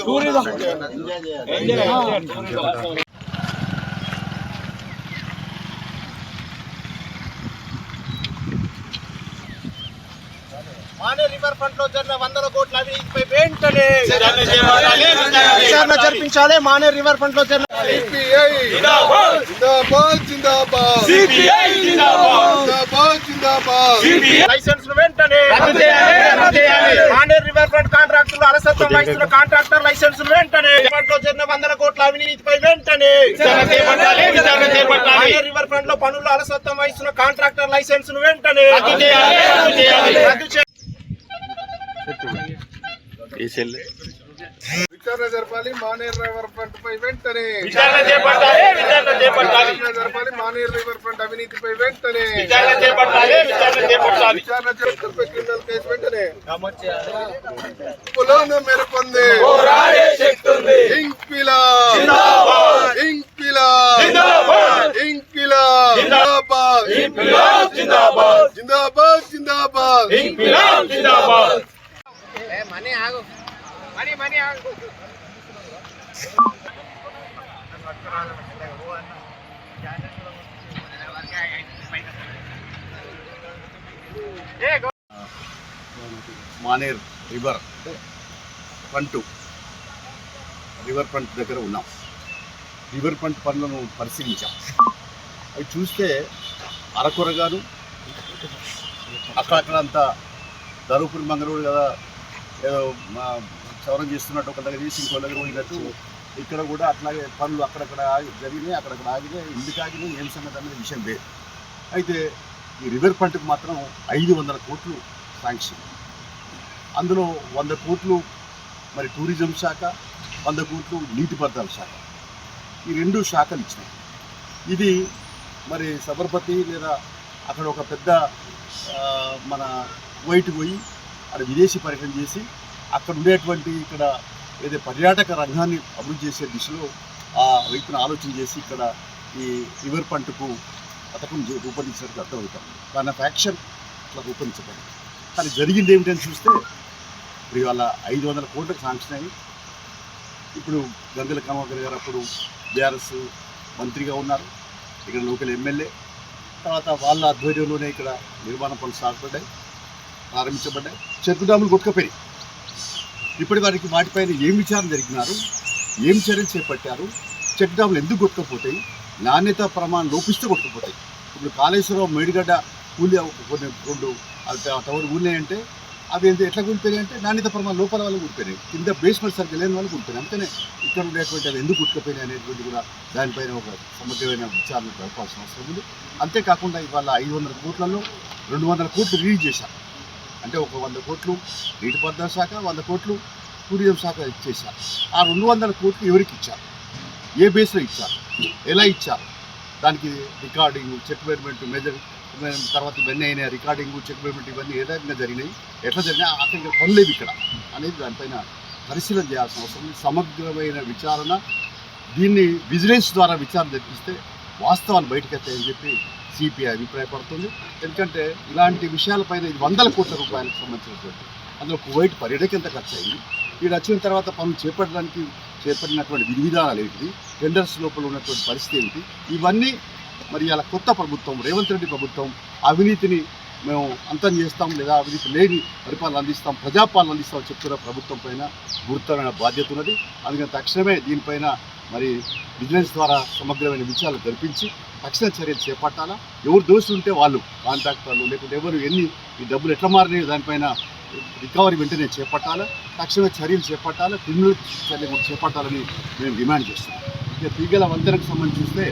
Tourism మానే river ఫ్రంట్లో జరిగిన వందల కోట్ల అవినీతిపై వెంటనే. విచారణ జరిపించాలి మానే రివర్ ఫ్రంట్లో జరిగిన జిందాబాద్. జిందాబాద్ జిందాబాద్. జిందాబాద్. లైసెన్స్ను వెంటనే రద్దు చేయాలి, రద్దు చేయాలి. మానే రివర్ ఫ్రంట్ కాంట్రాక్టులు అలసత్వం వహిస్తున్న కాంట్రాక్టర్ లైసెన్స్ వెంటనే లో జరిగిన వందల కోట్ల అవినీతిపై వెంటనే విచారణ చేపట్టాలి, విచారణ చేపట్టాలి. మానే రివర్ ఫ్రంట్లో పనులు అలసత్వం వహిస్తున్న కాంట్రాక్టర్ లైసెన్స్ను వెంటనే రద్దు చేయాలి, రద్దు చేయాలి. రద్దు చేయాలి. విచారణ జరపాలి మానేర్ రివర్ ఫ్రంట్ పై వెంటనే. విచారణ చేపట్టాలి విచారణ చేపట్టాలి. విచారణ జరపాలి మానేర్ రివర్ ఫ్రంట్ అవినీతిపై వెంటనే. విచారణ చేపట్టాలి విచారణ చేపట్టాలి. విచారణ జరపై క్రిమినల్ కేసు వెంటనే. పులోన మెరుపొంది. పోరాడే శక్తి ఉంది ఇంకిలా జిందాబాద్. ఇంకిలా జిందాబాద్. ఇంకిలా జిందాబాద్. జిందాబాద్. ఇంక్విలాబ్ జిందాబాద్. జిందాబాద్. జిందాబాద్ ఇంక్విలాబ్ జిందాబాద్ Maner river front river front దగ్గర ఉన్నాం. రివర్ ఫ్రంట్ పనులను పరిశీలించాం. అవి చూస్తే అరకొరగాను అక్కడక్కడ అంతా ధరుపురి మంగళూరు కదా ఏదో క్షవరం చవరం చేస్తున్నట్టు ఒక దగ్గర చేసి ఇంకో దగ్గర పోయినట్టు ఇక్కడ కూడా అట్లాగే పనులు అక్కడక్కడ ఆగి- జరిగినాయి అక్కడక్కడ ఆగినాయి. ఎందుకు ఆగినాయి ఏం సంగతి అనేది విషయం లేదు. అయితే ఈ రివర్ ఫ్రంట్కి మాత్రం ఐదు వందల కోట్లు శాంక్షన్. అందులో వంద కోట్లు మరి టూరిజం శాఖ వంద కోట్లు నీటిపారుదల శాఖ. ఈ రెండు శాఖలు ఇచ్చినాయి. ఇది మరి సబర్మతి లేదా అక్కడ ఒక పెద్ద మన వైట్ పోయి అక్కడ విదేశీ పర్యటన చేసి అక్కడ ఉండేటువంటి ఇక్కడ ఏదో పర్యాటక రంగాన్ని అభివృద్ధి చేసే దిశలో ఆ వైపున ఆలోచన చేసి ఇక్కడ ఈ రివర్ పంటకు పథకం రూపొందించడానికి రూపొందించినట్టు అర్థమవుతాం. దాని ఫ్యాక్షన్ అట్లా రూపొందించబడింది. కానీ జరిగింది ఏమిటని చూస్తే ఇప్పుడు ఇవాళ ఐదు వందల కోట్లకు శాంక్షన్ అయ్యి ఇప్పుడు గంగుల కమకర్ గారు అప్పుడు బీఆర్ఎస్ మంత్రిగా ఉన్నారు. ఇక్కడ లోకల్ ఎమ్మెల్యే. తర్వాత వాళ్ళ ఆధ్వర్యంలోనే ఇక్కడ నిర్మాణ పనులు సాగుపడ్డాయి ప్రారంభించబడ్డాయి. చెరుకు డాములు కొట్టుకపోయాయి ఇప్పటి వారికి వాటిపైన ఏం విచారణ జరిగినారు? ఏం చర్యలు చేపట్టారు? చెక్ డ్యాములు ఎందుకు కొట్టుకుపోతాయి? నాణ్యత ప్రమాణం లోపిస్తే కొట్టుకుపోతాయి. ఇప్పుడు కాళేశ్వరం మేడిగడ్డ కూలి కొన్ని రెండు టవర్ కూలినాయంటే అవి ఎంత ఎట్లా కూలిపోయినాయి అంటే నాణ్యత ప్రమాణం లోపల వాళ్ళు కూలిపోయినాయి. కింద బేస్మెంట్ సరిగ్గా లేని వాళ్ళు కూలిపోయినాయి. అంతేనే ఇక్కడ ఉండేటువంటి అవి ఎందుకు కుట్టుకుపోయినాయి అనేటువంటి కూడా దానిపైన ఒక సమగ్రమైన విచారణ జరపాల్సిన అవసరం ఉంది. అంతేకాకుండా ఇవాళ ఐదు వందల కోట్లలో రెండు వందల కోట్లు రిలీజ్ చేశారు. అంటే ఒక వంద కోట్లు నీటిపారుదల శాఖ వంద కోట్లు టూరిజం శాఖ ఇచ్చేసారు ఆ రెండు వందల కోట్లు ఎవరికి ఇచ్చారు ఏ బేస్లో ఇచ్చారు ఎలా ఇచ్చారు దానికి రికార్డింగ్ చెక్ పేమెంట్ మెజర్ తర్వాత ఇవన్నీ అయినాయి. రికార్డింగ్ చెక్ పేమెంట్ ఇవన్నీ ఏ రకంగా జరిగినాయి. ఎట్లా జరిగినాయి అక్కడ పనులేదు ఇక్కడ. అనేది దానిపైన పరిశీలన చేయాల్సిన అవసరం ఉంది. సమగ్రమైన విచారణ దీన్ని విజిలెన్స్ ద్వారా విచారణ జరిపిస్తే వాస్తవాలు బయటకు వస్తాయని చెప్పి సిపిఐ అభిప్రాయపడుతుంది. ఎందుకంటే ఇలాంటి విషయాలపైన ఇది వందల కోట్ల రూపాయలకు సంబంధించినటువంటి అందులో కువైట్ పర్యటక ఎంత ఖర్చు అయింది వీడు వచ్చిన తర్వాత పనులు చేపట్టడానికి చేపట్టినటువంటి విధివిధానాలు ఏంటి టెండర్స్ లోపల ఉన్నటువంటి పరిస్థితి ఏమిటి ఇవన్నీ మరి ఇలా కొత్త ప్రభుత్వం రేవంత్ రెడ్డి ప్రభుత్వం అవినీతిని మేము అంతం చేస్తాం లేదా అవినీతి లేని పరిపాలన అందిస్తాం ప్రజాపాలన అందిస్తాం చెప్తున్న ప్రభుత్వం పైన గురుతరమైన బాధ్యత ఉన్నది. అందుకని తక్షణమే దీనిపైన మరి విజిలెన్స్ ద్వారా సమగ్రమైన విచారణ జరిపించి తక్షణ చర్యలు చేపట్టాలా? ఎవరు దోషులు ఉంటే వాళ్ళు కాంట్రాక్టర్లు లేకుంటే ఎవరు ఎన్ని ఈ డబ్బులు ఎట్లా మారినాయో దానిపైన రికవరీ వెంటనే చేపట్టాలా? తక్షణ చర్యలు చేపట్టాలా? క్రిమినల్ చర్యలు కూడా చేపట్టాలని మేము డిమాండ్ చేస్తున్నాం. ఇక తీగల వంతెనకు సంబంధించి చూస్తే